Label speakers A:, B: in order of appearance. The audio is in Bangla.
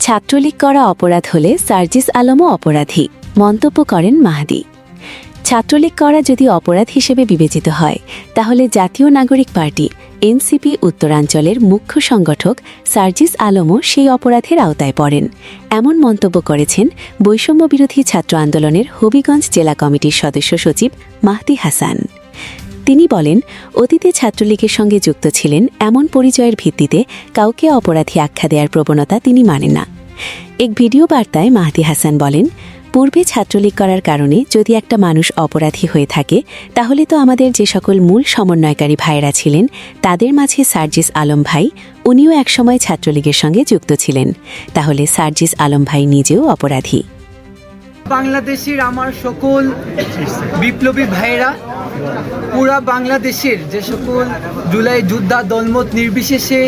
A: ছাত্রলীগ করা অপরাধ হলে সার্জিস আলমও অপরাধী, মন্তব্য করেন মাহাদি। ছাত্রলীগ করা যদি অপরাধ হিসেবে বিবেচিত হয়, তাহলে জাতীয় নাগরিক পার্টি, এনসিপি উত্তরাঞ্চলের মুখ্য সংগঠক সার্জিস আলমও সেই অপরাধের আওতায় পড়েন। এমন মন্তব্য করেছেন বৈষম্য বিরোধী ছাত্র আন্দোলনের হবিগঞ্জ জেলা কমিটির সদস্য সচিব মাহদি হাসান। তিনি বলেন, অতীতে ছাত্রলীগের সঙ্গে যুক্ত ছিলেন এমন পরিচয়ের ভিত্তিতে কাউকে অপরাধী আখ্যা দেওয়ার প্রবণতা তিনি মানেন না। এক ভিডিও বার্তায় মাহদি হাসান বলেন, পূর্বে ছাত্রলীগ করার কারণে যদি একটা মানুষ অপরাধী হয়ে থাকে, তাহলে তো আমাদের যে সকল মূল সমন্বয়কারী ভাইয়েরা ছিলেন, তাদের মাঝে সার্জিস আলম ভাই, উনিও একসময় ছাত্রলীগের সঙ্গে যুক্ত ছিলেন। তাহলে সার্জিস আলম ভাই নিজেও অপরাধী।
B: বাংলাদেশের আমার সকল বিপ্লবী ভাইয়েরা পুরা বাংলাদেশের যে সকল জুলাই যোদ্ধা দলমত নির্বিশেষে